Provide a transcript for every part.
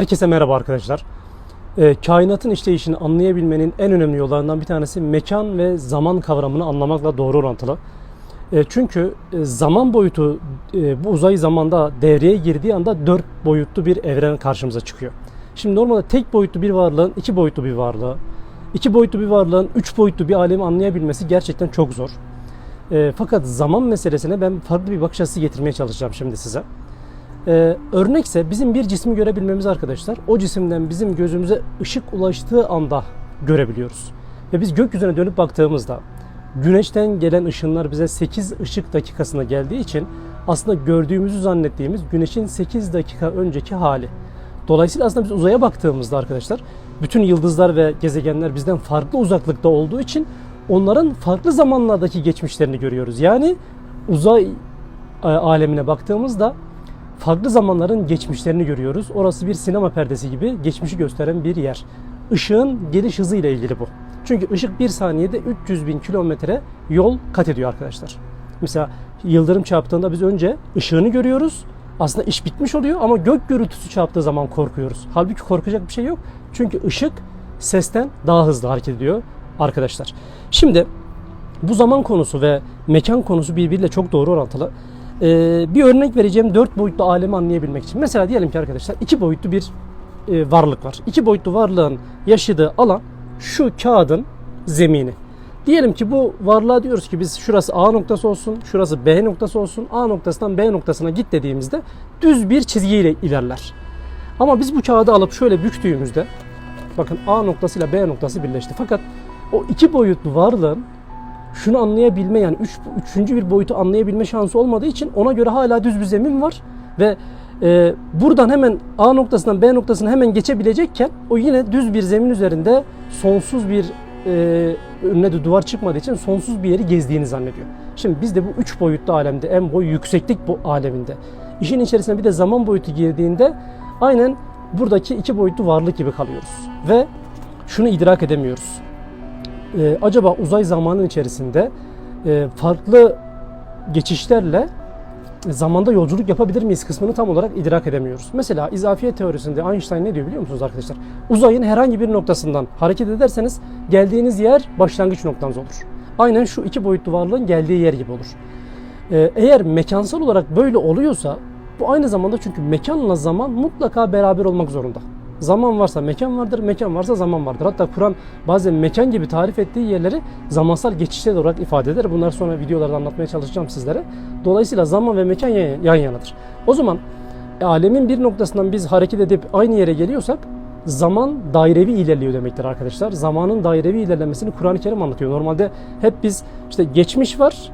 Herkese merhaba arkadaşlar. Ee, kainatın işleyişini anlayabilmenin en önemli yollarından bir tanesi mekan ve zaman kavramını anlamakla doğru orantılı. Ee, çünkü e, zaman boyutu e, bu uzay zamanda devreye girdiği anda dört boyutlu bir evren karşımıza çıkıyor. Şimdi normalde tek boyutlu bir varlığın iki boyutlu bir varlığı, iki boyutlu bir varlığın üç boyutlu bir alemi anlayabilmesi gerçekten çok zor. Ee, fakat zaman meselesine ben farklı bir bakış açısı getirmeye çalışacağım şimdi size. Ee, örnekse bizim bir cismi görebilmemiz arkadaşlar o cisimden bizim gözümüze ışık ulaştığı anda görebiliyoruz. Ve biz gökyüzüne dönüp baktığımızda güneşten gelen ışınlar bize 8 ışık dakikasına geldiği için aslında gördüğümüzü zannettiğimiz güneşin 8 dakika önceki hali. Dolayısıyla aslında biz uzaya baktığımızda arkadaşlar bütün yıldızlar ve gezegenler bizden farklı uzaklıkta olduğu için onların farklı zamanlardaki geçmişlerini görüyoruz. Yani uzay e, alemine baktığımızda farklı zamanların geçmişlerini görüyoruz. Orası bir sinema perdesi gibi geçmişi gösteren bir yer. Işığın geliş hızı ile ilgili bu. Çünkü ışık bir saniyede 300 bin kilometre yol kat ediyor arkadaşlar. Mesela yıldırım çarptığında biz önce ışığını görüyoruz. Aslında iş bitmiş oluyor ama gök gürültüsü çarptığı zaman korkuyoruz. Halbuki korkacak bir şey yok. Çünkü ışık sesten daha hızlı hareket ediyor arkadaşlar. Şimdi bu zaman konusu ve mekan konusu birbiriyle çok doğru orantılı. Ee, bir örnek vereceğim dört boyutlu alemi anlayabilmek için. Mesela diyelim ki arkadaşlar iki boyutlu bir e, varlık var. İki boyutlu varlığın yaşadığı alan şu kağıdın zemini. Diyelim ki bu varlığa diyoruz ki biz şurası A noktası olsun, şurası B noktası olsun. A noktasından B noktasına git dediğimizde düz bir çizgiyle ilerler. Ama biz bu kağıdı alıp şöyle büktüğümüzde bakın A noktasıyla B noktası birleşti. Fakat o iki boyutlu varlığın şunu anlayabilme yani üç, üçüncü bir boyutu anlayabilme şansı olmadığı için ona göre hala düz bir zemin var. Ve e, buradan hemen A noktasından B noktasına hemen geçebilecekken o yine düz bir zemin üzerinde sonsuz bir e, önüne de duvar çıkmadığı için sonsuz bir yeri gezdiğini zannediyor. Şimdi biz de bu üç boyutlu alemde en boy yükseklik bu aleminde işin içerisine bir de zaman boyutu girdiğinde aynen buradaki iki boyutlu varlık gibi kalıyoruz. Ve şunu idrak edemiyoruz e, acaba uzay zamanın içerisinde e, farklı geçişlerle zamanda yolculuk yapabilir miyiz kısmını tam olarak idrak edemiyoruz. Mesela izafiyet teorisinde Einstein ne diyor biliyor musunuz arkadaşlar? Uzayın herhangi bir noktasından hareket ederseniz geldiğiniz yer başlangıç noktanız olur. Aynen şu iki boyutlu varlığın geldiği yer gibi olur. Ee, eğer mekansal olarak böyle oluyorsa bu aynı zamanda çünkü mekanla zaman mutlaka beraber olmak zorunda. Zaman varsa mekan vardır, mekan varsa zaman vardır. Hatta Kur'an bazen mekan gibi tarif ettiği yerleri zamansal geçişler olarak ifade eder. Bunları sonra videolarda anlatmaya çalışacağım sizlere. Dolayısıyla zaman ve mekan yan yan yanadır. O zaman e, alemin bir noktasından biz hareket edip aynı yere geliyorsak zaman dairevi ilerliyor demektir arkadaşlar. Zamanın dairevi ilerlemesini Kur'an-ı Kerim anlatıyor. Normalde hep biz işte geçmiş var,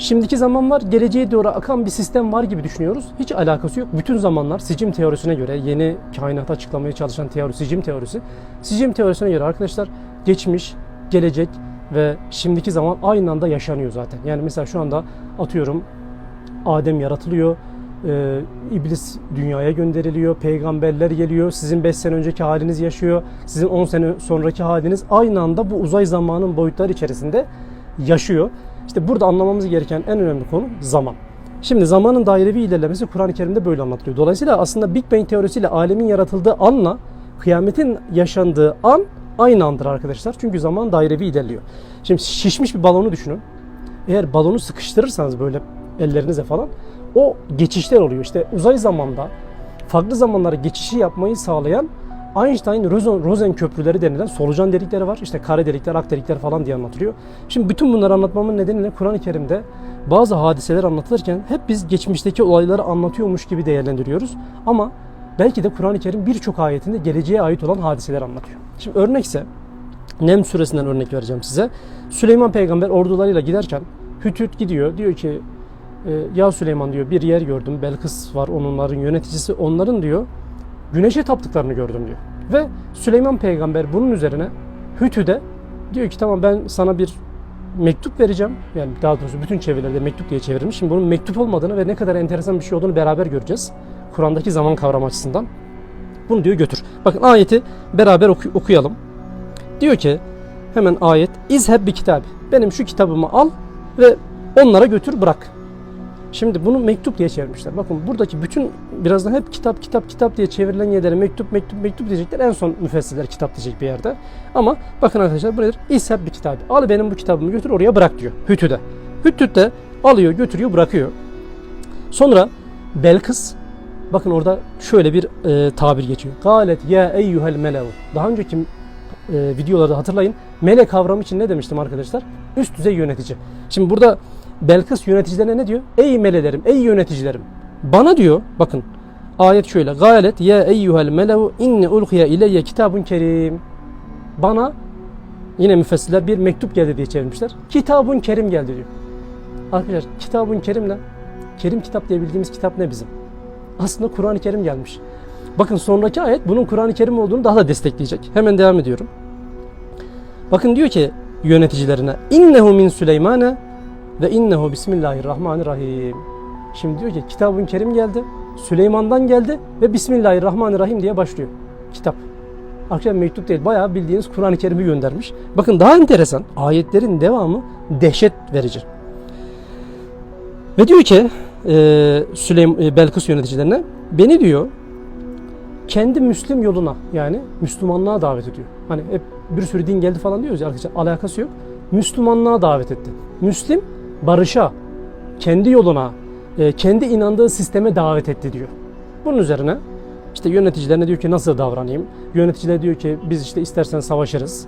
Şimdiki zaman var, geleceğe doğru akan bir sistem var gibi düşünüyoruz. Hiç alakası yok. Bütün zamanlar sicim teorisine göre, yeni kainatı açıklamaya çalışan teori, sicim teorisi. Sicim teorisine göre arkadaşlar geçmiş, gelecek ve şimdiki zaman aynı anda yaşanıyor zaten. Yani mesela şu anda atıyorum Adem yaratılıyor, e, iblis dünyaya gönderiliyor, peygamberler geliyor, sizin 5 sene önceki haliniz yaşıyor, sizin 10 sene sonraki haliniz aynı anda bu uzay zamanın boyutları içerisinde yaşıyor. İşte burada anlamamız gereken en önemli konu zaman. Şimdi zamanın dairevi ilerlemesi Kur'an-ı Kerim'de böyle anlatılıyor. Dolayısıyla aslında Big Bang teorisiyle alemin yaratıldığı anla kıyametin yaşandığı an aynı andır arkadaşlar. Çünkü zaman dairevi ilerliyor. Şimdi şişmiş bir balonu düşünün. Eğer balonu sıkıştırırsanız böyle ellerinize falan o geçişler oluyor. İşte uzay zamanda farklı zamanlara geçişi yapmayı sağlayan Einstein Rosen, Rosen köprüleri denilen solucan delikleri var. İşte kare delikler, ak delikler falan diye anlatılıyor. Şimdi bütün bunları anlatmamın nedeni ne? Kur'an-ı Kerim'de bazı hadiseler anlatılırken hep biz geçmişteki olayları anlatıyormuş gibi değerlendiriyoruz. Ama belki de Kur'an-ı Kerim birçok ayetinde geleceğe ait olan hadiseler anlatıyor. Şimdi örnekse Nem suresinden örnek vereceğim size. Süleyman peygamber ordularıyla giderken Hüt Hüt gidiyor. Diyor ki ya Süleyman diyor bir yer gördüm. Belkıs var onların yöneticisi. Onların diyor güneşe taptıklarını gördüm diyor. Ve Süleyman peygamber bunun üzerine Hütü'de diyor ki tamam ben sana bir mektup vereceğim. Yani daha doğrusu bütün çevirilerde mektup diye çevirmiş. Şimdi bunun mektup olmadığını ve ne kadar enteresan bir şey olduğunu beraber göreceğiz. Kur'an'daki zaman kavramı açısından. Bunu diyor götür. Bakın ayeti beraber oku- okuyalım. Diyor ki hemen ayet İzheb bir kitabı. Benim şu kitabımı al ve onlara götür bırak. Şimdi bunu mektup diye çevirmişler. Bakın buradaki bütün birazdan hep kitap kitap kitap diye çevrilen yerlere mektup mektup mektup diyecekler. En son müfessirler kitap diyecek bir yerde. Ama bakın arkadaşlar buraya İshab bir kitap. Al benim bu kitabımı götür oraya bırak diyor. Hütü'de. Hütü'de alıyor götürüyor bırakıyor. Sonra Belkıs bakın orada şöyle bir e, tabir geçiyor. Galet ya eyyuhel melev. Daha önceki e, videolarda hatırlayın. Mele kavramı için ne demiştim arkadaşlar? Üst düzey yönetici. Şimdi burada Belkıs yöneticilerine ne diyor? Ey melelerim, ey yöneticilerim. Bana diyor, bakın ayet şöyle. Galet ya eyyuhel melev inni ulkiye ileyye kitabun kerim. Bana yine müfessirler bir mektup geldi diye çevirmişler. Kitabun kerim geldi diyor. Arkadaşlar kitabun kerimle Kerim kitap diye bildiğimiz kitap ne bizim? Aslında Kur'an-ı Kerim gelmiş. Bakın sonraki ayet bunun Kur'an-ı Kerim olduğunu daha da destekleyecek. Hemen devam ediyorum. Bakın diyor ki yöneticilerine innehu min Süleymane ve innehu bismillahirrahmanirrahim. Şimdi diyor ki kitabın kerim geldi. Süleyman'dan geldi ve Bismillahirrahmanirrahim diye başlıyor. Kitap. Arkadaşlar mektup değil. Bayağı bildiğiniz Kur'an-ı Kerim'i göndermiş. Bakın daha enteresan. Ayetlerin devamı dehşet verici. Ve diyor ki e, Süleym e, Belkıs yöneticilerine beni diyor kendi Müslim yoluna yani Müslümanlığa davet ediyor. Hani hep bir sürü din geldi falan diyoruz ya arkadaşlar alakası yok. Müslümanlığa davet etti. Müslim barışa, kendi yoluna, e, kendi inandığı sisteme davet etti diyor. Bunun üzerine işte yöneticilerine diyor ki nasıl davranayım? Yöneticiler diyor ki biz işte istersen savaşırız.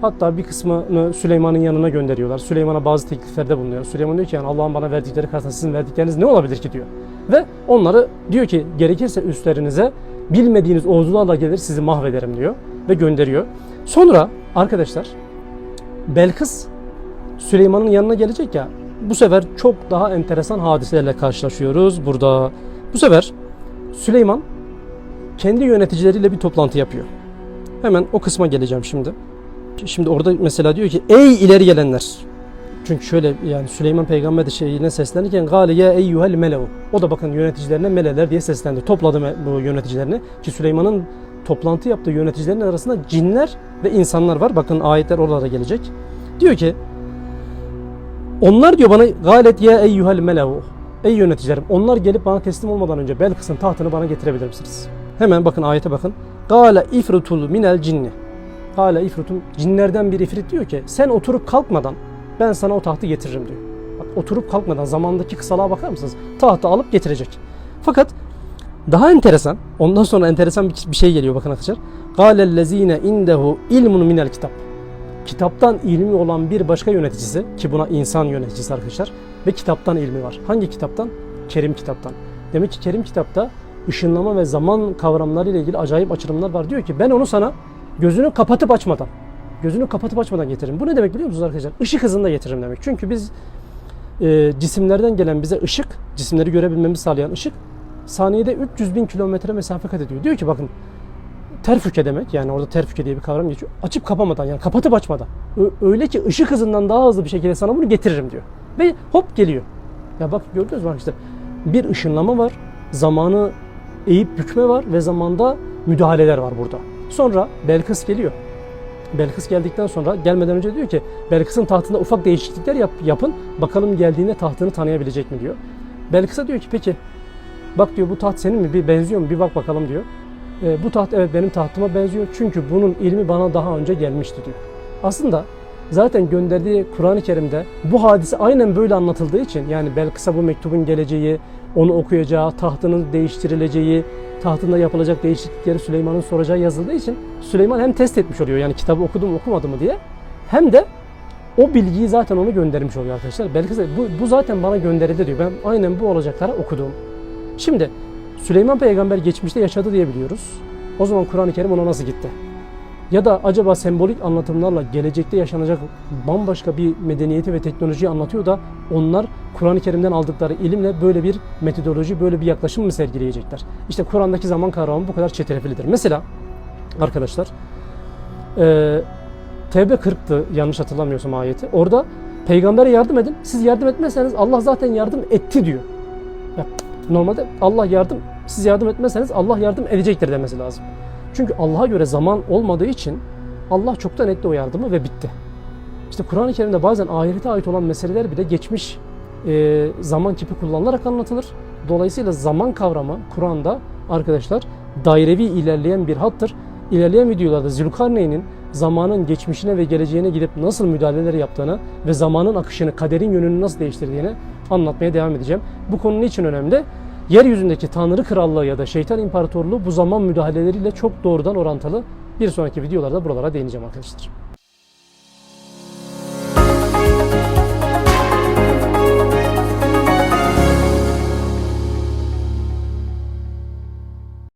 Hatta bir kısmını Süleyman'ın yanına gönderiyorlar. Süleyman'a bazı tekliflerde bulunuyor. Süleyman diyor ki yani Allah'ın bana verdikleri karşısında sizin verdikleriniz ne olabilir ki diyor. Ve onları diyor ki gerekirse üstlerinize bilmediğiniz ordularla gelir sizi mahvederim diyor. Ve gönderiyor. Sonra arkadaşlar Belkıs Süleyman'ın yanına gelecek ya bu sefer çok daha enteresan hadiselerle karşılaşıyoruz burada. Bu sefer Süleyman kendi yöneticileriyle bir toplantı yapıyor. Hemen o kısma geleceğim şimdi. Şimdi orada mesela diyor ki ey ileri gelenler. Çünkü şöyle yani Süleyman peygamber de şeyine seslenirken gale ya eyyuhel melev. O da bakın yöneticilerine meleler diye seslendi. Topladı bu yöneticilerini ki Süleyman'ın toplantı yaptığı yöneticilerin arasında cinler ve insanlar var. Bakın ayetler oralara gelecek. Diyor ki onlar diyor bana galet ya eyyuhel melev. Ey yöneticilerim onlar gelip bana teslim olmadan önce Belkıs'ın tahtını bana getirebilir misiniz? Hemen bakın ayete bakın. Gale ifrutul minel cinni. Hala ifritun cinlerden bir ifrit diyor ki sen oturup kalkmadan ben sana o tahtı getiririm diyor. Bak oturup kalkmadan zamandaki kısalığa bakar mısınız? Tahtı alıp getirecek. Fakat daha enteresan, ondan sonra enteresan bir, şey geliyor bakın arkadaşlar. Galellezine indehu ilmun minel kitap. Kitaptan ilmi olan bir başka yöneticisi ki buna insan yöneticisi arkadaşlar ve kitaptan ilmi var. Hangi kitaptan? Kerim kitaptan. Demek ki Kerim kitapta ışınlama ve zaman kavramları ile ilgili acayip açılımlar var. Diyor ki ben onu sana gözünü kapatıp açmadan gözünü kapatıp açmadan getiririm. Bu ne demek biliyor musunuz arkadaşlar? Işık hızında getiririm demek. Çünkü biz e, cisimlerden gelen bize ışık, cisimleri görebilmemizi sağlayan ışık saniyede 300 bin kilometre mesafe kat ediyor. Diyor ki bakın terfüke demek yani orada terfüke diye bir kavram geçiyor. Açıp kapamadan yani kapatıp açmadan. Öyle ki ışık hızından daha hızlı bir şekilde sana bunu getiririm diyor. Ve hop geliyor. Ya bak gördünüz mü arkadaşlar? Bir ışınlama var. Zamanı eğip bükme var ve zamanda müdahaleler var burada. Sonra Belkıs geliyor. Belkıs geldikten sonra gelmeden önce diyor ki Belkıs'ın tahtında ufak değişiklikler yap, yapın. Bakalım geldiğinde tahtını tanıyabilecek mi diyor. Belkıs'a diyor ki peki bak diyor bu taht senin mi? Bir benziyor mu? Bir bak bakalım diyor. "E, bu taht evet benim tahtıma benziyor. Çünkü bunun ilmi bana daha önce gelmişti diyor. Aslında zaten gönderdiği Kur'an-ı Kerim'de bu hadise aynen böyle anlatıldığı için yani Belkıs'a bu mektubun geleceği, onu okuyacağı, tahtının değiştirileceği, tahtında yapılacak değişiklikleri Süleyman'ın soracağı yazıldığı için Süleyman hem test etmiş oluyor yani kitabı okudu mu okumadı mı diye hem de o bilgiyi zaten onu göndermiş oluyor arkadaşlar. Belki de bu, bu zaten bana gönderildi diyor. Ben aynen bu olacakları okudum. Şimdi Süleyman peygamber geçmişte yaşadı diye biliyoruz. O zaman Kur'an-ı Kerim ona nasıl gitti? Ya da acaba sembolik anlatımlarla gelecekte yaşanacak bambaşka bir medeniyeti ve teknolojiyi anlatıyor da onlar Kur'an-ı Kerim'den aldıkları ilimle böyle bir metodoloji, böyle bir yaklaşım mı sergileyecekler? İşte Kur'an'daki zaman kavramı bu kadar çetrefillidir. Mesela arkadaşlar e, Tevbe 40'tı yanlış hatırlamıyorsam ayeti. Orada peygambere yardım edin. Siz yardım etmezseniz Allah zaten yardım etti diyor. Normalde Allah yardım, siz yardım etmezseniz Allah yardım edecektir demesi lazım. Çünkü Allah'a göre zaman olmadığı için Allah çoktan etti o yardımı ve bitti. İşte Kur'an-ı Kerim'de bazen ahirete ait olan meseleler bile geçmiş e, zaman kipi kullanılarak anlatılır. Dolayısıyla zaman kavramı Kur'an'da arkadaşlar dairevi ilerleyen bir hattır. İlerleyen videolarda Zülkarneyn'in zamanın geçmişine ve geleceğine gidip nasıl müdahaleler yaptığını ve zamanın akışını, kaderin yönünü nasıl değiştirdiğini anlatmaya devam edeceğim. Bu konu niçin önemli? Yeryüzündeki Tanrı Krallığı ya da Şeytan İmparatorluğu bu zaman müdahaleleriyle çok doğrudan orantılı. Bir sonraki videolarda buralara değineceğim arkadaşlar.